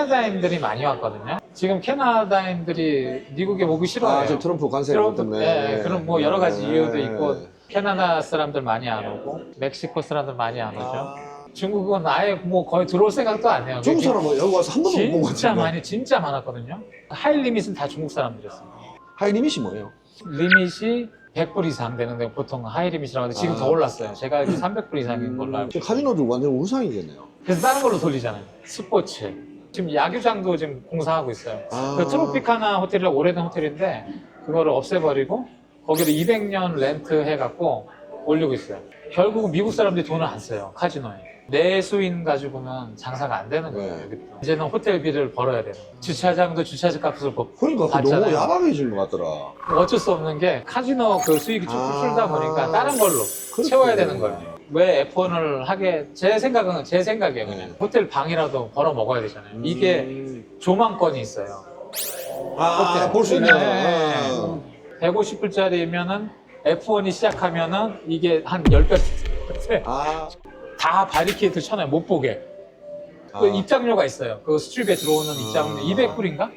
캐나다인들이 많이 왔거든요. 지금 캐나다인들이 미국에 오기 싫어해요. 아, 지금 트럼프 관세 트럼프, 때문에. 예, 그런 뭐 여러 가지 네. 이유도 있고 캐나다 사람들 많이 안 오고 멕시코 사람들 많이 안 오죠. 아, 중국은 아예 뭐 거의 들어올 생각도 안 해요. 중국 사람은 여기 와서 한 번도 못 본 것 진짜 같은데. 많이 진짜 많았거든요. 하이 리밋은 다 중국 사람들이었어요. 하이리밋이 뭐예요? 리밋이 100불 이상 되는데 보통 하이 리밋이라고 하는데 지금 아. 더 올랐어요. 제가 알기로 300불 이상인 걸로 알고. 그 카지노도 완전 우상이겠네요. 그래서 다른 걸로 돌리잖아요. 스포츠. 지금 야구장도 지금 공사하고 있어요. 아. 그 트로피카나 호텔이라 오래된 호텔인데 그거를 없애버리고 거기를 200년 렌트 해갖고 올리고 있어요. 결국은 미국 사람들이 돈을 안 써요. 카지노에. 내수인 가지고는 장사가 안 되는 거예요. 네. 여기도. 이제는 호텔비를 벌어야 돼요. 주차장도 주차장 값을 버- 그러니까 그거 받잖아요. 너무 야박해진 것 같더라. 어쩔 수 없는 게 카지노 그 수익이 쭉 아. 줄다 보니까 다른 걸로 채워야 되는 거예요. 왜 F1을 하게 제 생각은 제 생각이에요 그냥 네. 호텔 방이라도 벌어 먹어야 되잖아요. 이게 음. 조망권이 있어요. 아. 볼 수 있는. 네. 아. 150불짜리면은 F1이 시작하면은 이게 한 10배 아. 다 바리케이트 쳐놔요 못 보게. 아. 그 입장료가 있어요. 그 스트립에 들어오는 입장료 아. 200불인가?